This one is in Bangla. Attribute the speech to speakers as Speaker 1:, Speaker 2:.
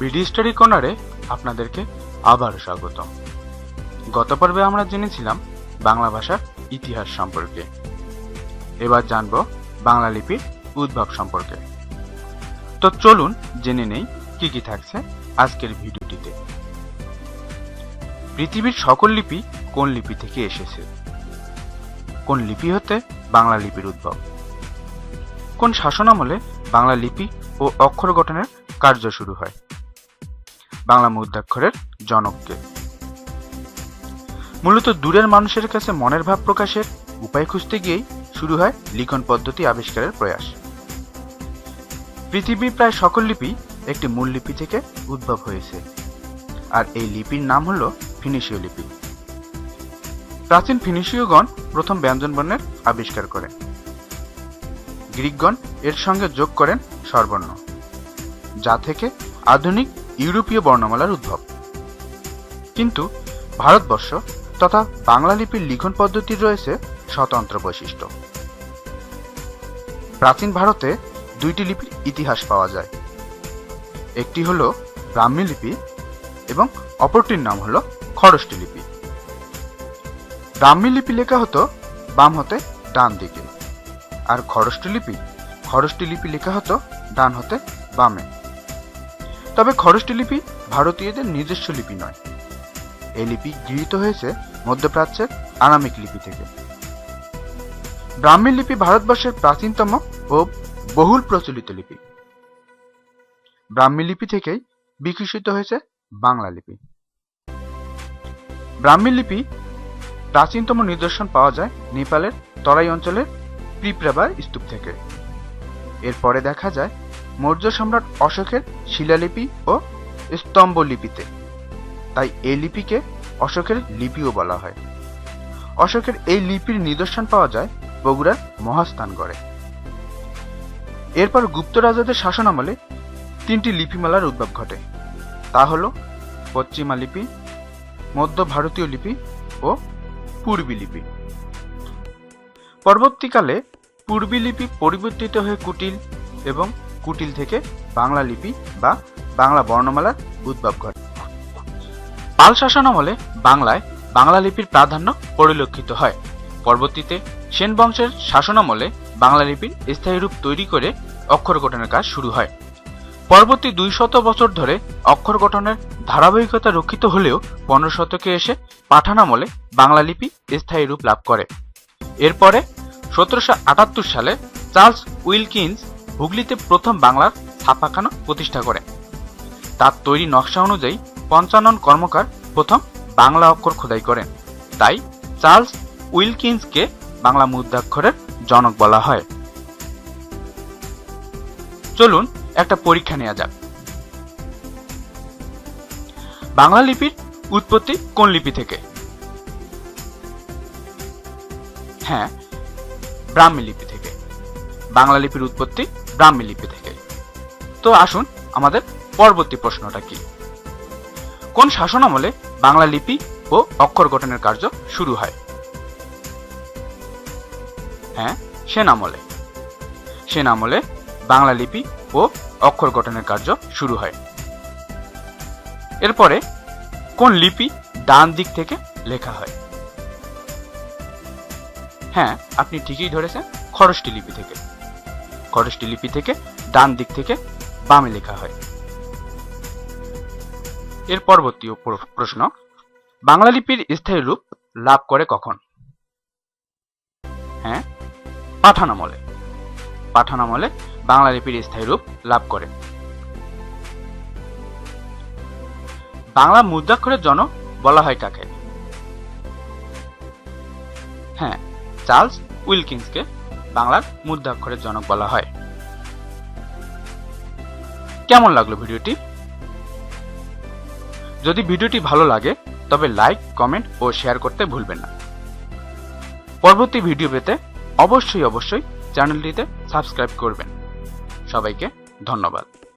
Speaker 1: বিডি স্টাডি কর্নারে আপনাদেরকে আবার স্বাগত গত পর্বে আমরা জেনেছিলাম বাংলা ভাষার ইতিহাস সম্পর্কে। এবার জানব বাংলা লিপির উদ্ভব সম্পর্কে। তো চলুন জেনে নেই কি কি থাকছে আজকের ভিডিওটিতে। পৃথিবীর সকল লিপি কোন লিপি থেকে এসেছে? কোন লিপি হতে বাংলা লিপির উদ্ভব? কোন শাসনামলে বাংলা লিপি ও অক্ষর গঠনের কার্য শুরু হয়? বাংলা মুদ্রাক্ষরের জনককে। মূলত দূরের মানুষের কাছে মনের ভাব প্রকাশের উপায় খুঁজতে গিয়েই শুরু হয় লিখন পদ্ধতি আবিষ্কারের প্রয়াস। পৃথিবীর প্রায় সকল লিপি একটি মূল লিপি থেকে উদ্ভব হয়েছে। আর এই লিপির নাম হল ফিনিশীয় লিপি। প্রাচীন ফিনিশীয়গণ প্রথম ব্যঞ্জন বর্ণের আবিষ্কার করেন। গ্রিকগণ এর সঙ্গে যোগ করেন স্বরবর্ণ, যা থেকে আধুনিক ইউরোপীয় বর্ণমালার উদ্ভব। কিন্তু ভারতবর্ষ তথা বাংলা লিপির লিখন পদ্ধতির রয়েছে স্বতন্ত্র বৈশিষ্ট্য। প্রাচীন ভারতে দুইটি লিপির ইতিহাস পাওয়া যায়। একটি হল ব্রাহ্মী লিপি এবং অপরটির নাম হল খরষ্টি লিপি। ব্রাহ্মী লিপি লেখা হতো বাম হতে ডান দিকে, আর খরষ্টি লিপি খরষ্টি লিপি লেখা হতো ডান হতে বামে। তবে খরষ্টি লিপি ভারতীয়দের নিজস্ব লিপি নয়। এই লিপি গৃহীত হয়েছে মধ্যপ্রাচ্যের আরামিক লিপি থেকে। ব্রাহ্মী লিপি ভারতবর্ষের প্রাচীনতম ও বহুল প্রচলিত লিপি। ব্রাহ্মী লিপি থেকেই বিকশিত হয়েছে বাংলা লিপি। ব্রাহ্মী লিপি প্রাচীনতম নিদর্শন পাওয়া যায় নেপালের তরাই অঞ্চলের পিপ্রাবার স্তূপ থেকে। এরপরে দেখা যায় মৌর্য সম্রাট অশোকের শিলালিপি ও স্তম্ভ লিপিতে তাই এই লিপিকে অশোকের লিপিও বলা হয়। অশোকের এই লিপির নিদর্শন পাওয়া যায় বগুড়ার মহাস্থানগড়ে এরপর গুপ্ত রাজাদের শাসন আমলে তিনটি লিপিমালার উদ্ভব ঘটে। তা হল পশ্চিমা লিপি, মধ্য ভারতীয় লিপি ও পূর্বী লিপি। পরবর্তীকালে পূর্বী লিপি পরিবর্তিত হয়ে কুটিল এবং কুটিল থেকে বাংলা লিপি বা বাংলা বর্ণমালার উদ্ভব ঘটে। পাল শাসনামলে বাংলায় বাংলা লিপির প্রাধান্য পরিলক্ষিত হয়। পরবর্তীতে সেন বংশের শাসনামলে বাংলা লিপির স্থায়ী রূপ তৈরি করে অক্ষর গঠনের কাজ শুরু হয়। পরবর্তী দুই শত বছর ধরে অক্ষর গঠনের ধারাবাহিকতা রক্ষিত হলেও পনেরো শতকে এসে পাঠান আমলে বাংলা লিপি স্থায়ী রূপ লাভ করে। এরপরে সতেরোশো আটাত্তর সালে চার্লস উইলকিন্স হুগলিতে প্রথম বাংলার ছাপাখানা প্রতিষ্ঠা করেন তার তৈরি নকশা অনুযায়ী পঞ্চানন কর্মকার প্রথম বাংলা অক্ষর খোদাই করেন। তাই চার্লস উইলকিন্সকে বাংলা মুদ্রাক্ষরের জনক বলা হয়। চলুন একটা পরীক্ষা নেওয়া যাক। বাংলা লিপির উৎপত্তি কোন লিপি থেকে? হ্যাঁ ব্রাহ্মী লিপি থেকে। বাংলা লিপির উৎপত্তি ব্রাহ্মী লিপি থেকে। তো আসুন, আমাদের পরবর্তী প্রশ্নটা কি? কোন শাসনামলে বাংলা লিপি ও অক্ষর গঠনের কার্য শুরু হয়? হ্যাঁ সেন আমলে সেন আমলে বাংলা লিপি ও অক্ষর গঠনের কার্য শুরু হয়। এরপরে কোন লিপি ডান দিক থেকে লেখা হয়? হ্যাঁ আপনি ঠিকই ধরেছেন, খরষ্টি লিপি থেকে। খরষ্টি লিপি থেকে ডান দিক থেকে বামে লেখা হয়। এর পরবর্তী প্রশ্ন, বাংলা লিপির স্থায়ী রূপ লাভ করে কখন? হ্যাঁ পাঠান আমলে পাঠান আমলে বাংলা লিপির স্থায়ী রূপ লাভ করে। বাংলা মুদ্রাক্ষরের জনক বলা হয় কাকে? হ্যাঁ চার্লস উইলকিন্সকে। বাংলার মুদ্রাক্ষরের জনক বলা হয়। কেমন লাগল ভিডিওটি? যদি ভিডিওটি ভালো লাগে, তবে লাইক, কমেন্ট ও শেয়ার করতে ভুলবেন না। পরবর্তী ভিডিও পেতে অবশ্যই অবশ্যই চ্যানেলটিতে সাবস্ক্রাইব করবেন। সবাইকে ধন্যবাদ।